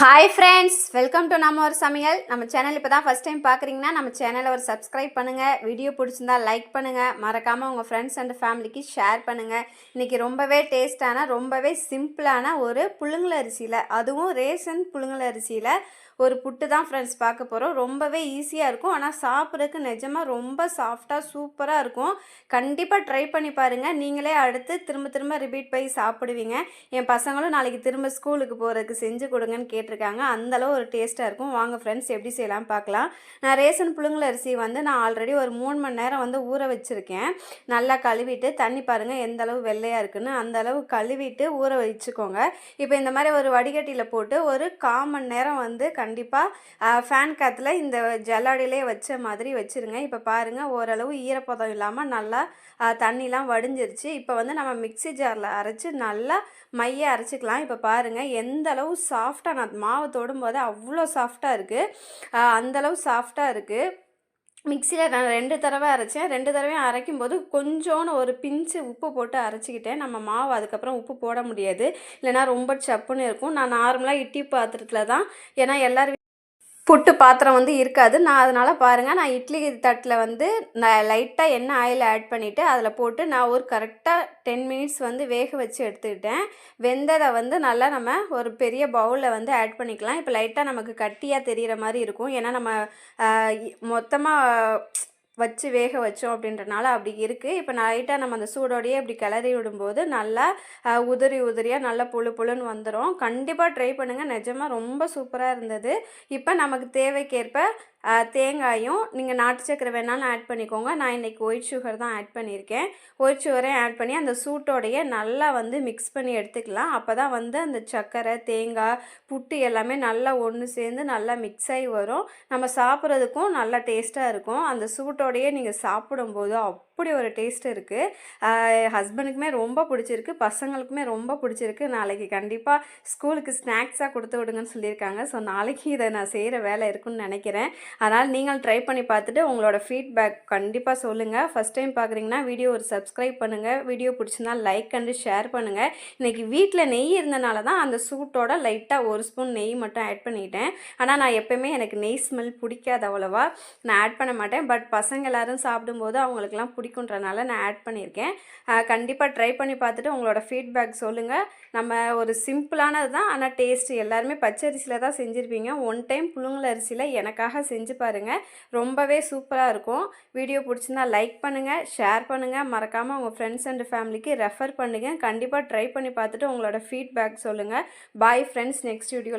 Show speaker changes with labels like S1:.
S1: Hi friends welcome to நம்ம ஒரு சமையல். நம்ம சேனல் இப்போ தான் ஃபஸ்ட் டைம் பார்க்குறீங்கன்னா நம்ம சேனலை ஒரு சப்ஸ்கிரைப் பண்ணுங்கள் வீடியோ பிடிச்சிருந்தா லைக் பண்ணுங்கள் மறக்காமல் உங்கள் ஃப்ரெண்ட்ஸ் அண்ட் ஃபேமிலிக்கு ஷேர் பண்ணுங்கள் இன்றைக்கி ரொம்பவே டேஸ்டான ரொம்பவே சிம்பிளான ஒரு புழுங்கல் அரிசியில் அதுவும் ரேஷன் புழுங்கல் அரிசியில் ஒரு புட்டு தான் ஃப்ரெண்ட்ஸ் பார்க்க போகிறோம் ரொம்பவே ஈஸியாக இருக்கும். ஆனால் சாப்பிட்றதுக்கு நிஜமாக ரொம்ப சாஃப்டாக சூப்பராக இருக்கும். கண்டிப்பாக ட்ரை பண்ணி பாருங்கள் நீங்களே அடுத்து திரும்ப திரும்ப ரிப்பீட் போய் சாப்பிடுவீங்க. என் பசங்களும் நாளைக்கு திரும்ப ஸ்கூலுக்கு போகிறதுக்கு செஞ்சு கொடுங்கன்னு கேட்டிருக்காங்க. அந்தளவு ஒரு டேஸ்ட்டாக இருக்கும். வாங்க ஃப்ரெண்ட்ஸ் எப்படி செய்யலாம் பார்க்கலாம். நான் ரேஷன் புழுங்கல் அரிசி வந்து நான் ஆல்ரெடி ஒரு மூணு மணி நேரம் வந்து ஊற வச்சுருக்கேன். நல்லா கழுவிட்டு தண்ணி பாருங்கள் எந்த அளவு வெள்ளையாக இருக்குன்னு. அந்த அளவு கழுவிட்டு ஊற வச்சுக்கோங்க. இப்போ இந்த மாதிரி ஒரு வடிகட்டியில் போட்டு ஒரு கால் மணி நேரம் வந்து கண்டிப்பாக ஃபேன் காற்றுல இந்த ஜல்லாடியிலே வச்ச மாதிரி வச்சுருங்க. இப்போ பாருங்கள் ஓரளவு ஈரப்பதம் இல்லாமல் நல்லா தண்ணிலாம் வடிஞ்சிருச்சு. இப்போ வந்து நம்ம மிக்ஸி ஜாரில் அரைச்சி நல்லா மைய அரைச்சிக்கலாம். இப்போ பாருங்கள் எந்த அளவு சாஃப்டாக நான் மாவு தொடும்போது அவ்வளோ சாஃப்டாக இருக்குது அந்தளவு சாஃப்டாக இருக்குது மிக்சியில் நான் ரெண்டு தடவை அரைச்சேன். ரெண்டு தடவையும் அரைக்கும் போது கொஞ்சோன்னு ஒரு பிஞ்சு உப்பு போட்டு அரைச்சிக்கிட்டேன். நம்ம மாவு அதுக்கப்புறம் உப்பு போட முடியாது. இல்லைன்னா ரொம்ப சப்புன்னு இருக்கும். நான் நார்மலாக இட்லி பாத்திரத்தில் தான். ஏன்னா எல்லோரும் புட்டு பாத்திரம் வந்து இருக்காது. நான் அதனால் பாருங்கள் நான் இட்லி தட்டில் வந்து நான் லைட்டாக எண்ணெய் ஆயில் ஆட் பண்ணிவிட்டு அதில் போட்டு நான் ஒரு கரெக்டாக டென் மினிட்ஸ் வந்து வேக வச்சு எடுத்துக்கிட்டேன். வெந்ததை வந்து நல்லா நம்ம ஒரு பெரிய பவுலில் வந்து ஆட் பண்ணிக்கலாம். இப்போ லைட்டாக நமக்கு கட்டியாக தெரிகிற மாதிரி இருக்கும். ஏன்னா நம்ம மொத்தமாக வச்சு வேக வச்சோம் அப்படின்றனால அப்படி இருக்குது இப்போ நைட்டாக நம்ம அந்த சூடோடையே இப்படி கிளறி விடும்போது நல்லா உதிரி உதிரியாக நல்லா புழு புழுன்னு வந்துடும் கண்டிப்பாக ட்ரை பண்ணுங்கள் நிஜமாக ரொம்ப சூப்பராக இருந்தது. இப்போ நமக்கு தேவைக்கேற்ப தேங்காயும் நீங்கள் நாட்டு சக்கரை வேணாலும் ஆட் பண்ணிக்கோங்க. நான் இன்றைக்கி ஒயிட் சுகர் தான் ஆட் பண்ணியிருக்கேன். ஒயிட் சுகரையும் ஆட் பண்ணி அந்த சூட்டோடையே நல்லா வந்து மிக்ஸ் பண்ணி எடுத்துக்கலாம். அப்போ தான் வந்து அந்த சக்கரை தேங்காய் புட்டு எல்லாமே நல்லா ஒன்று சேர்ந்து நல்லா மிக்ஸ் ஆகி வரும். நம்ம சாப்பிட்றதுக்கும் நல்லா டேஸ்ட்டாக இருக்கும். அந்த சூட்டோடையே நீங்கள் சாப்பிடும்போது அப்படி ஒரு டேஸ்ட் இருக்குது ஹஸ்பண்டுக்குமே ரொம்ப பிடிச்சிருக்கு. பசங்களுக்குமே ரொம்ப பிடிச்சிருக்கு. நாளைக்கு கண்டிப்பாக ஸ்கூலுக்கு ஸ்நாக்ஸாக கொடுத்து விடுங்கன்னு சொல்லியிருக்காங்க. ஸோ நாளைக்கு இதை நான் செய்கிற வேலை இருக்குன்னு நினைக்கிறேன். அதனால் நீங்கள் ட்ரை பண்ணி பார்த்துட்டு உங்களோட ஃபீட்பேக் கண்டிப்பாக சொல்லுங்கள் ஃபஸ்ட் டைம் பார்க்குறீங்கன்னா வீடியோ ஒரு சப்ஸ்கிரைப் பண்ணுங்கள் வீடியோ பிடிச்சிருந்தா லைக் அண்டு ஷேர் பண்ணுங்கள் இன்றைக்கி வீட்டில் நெய் இருந்தனால தான் அந்த சூட்டோட லைட்டாக ஒரு ஸ்பூன் நெய் மட்டும் ஆட் பண்ணிட்டேன். ஆனால் நான் எப்போயுமே எனக்கு நெய் ஸ்மெல் பிடிக்காது அவ்வளோவா. நான் ஆட் பண்ண மாட்டேன். பட் பசங்க எல்லாரும் சாப்பிடும்போது அவங்களுக்குலாம் பிடிக்குன்றனால நான் ஆட் பண்ணியிருக்கேன். கண்டிப்பாக ட்ரை பண்ணி பார்த்துட்டு உங்களோட ஃபீட்பேக் சொல்லுங்கள் நம்ம ஒரு சிம்பிளானது தான். ஆனால் டேஸ்ட் எல்லாருமே பச்சரிசியில் தான் செஞ்சுருப்பீங்க. ஒன் டைம் புழுங்கல் அரிசியில் எனக்காக செஞ்சு பாருங்கள் ரொம்பவே சூப்பராக இருக்கும். வீடியோ பிடிச்சிருந்தா லைக் பண்ணுங்கள் ஷேர் பண்ணுங்கள் மறக்காமல் உங்கள் ஃப்ரெண்ட்ஸ் அண்ட் ஃபேமிலிக்கு ரெஃபர் பண்ணுங்கள் கண்டிப்பாக ட்ரை பண்ணி பார்த்துட்டு உங்களோட ஃபீட்பேக் சொல்லுங்கள் பாய் ஃப்ரெண்ட்ஸ் நெக்ஸ்ட் வீடியோ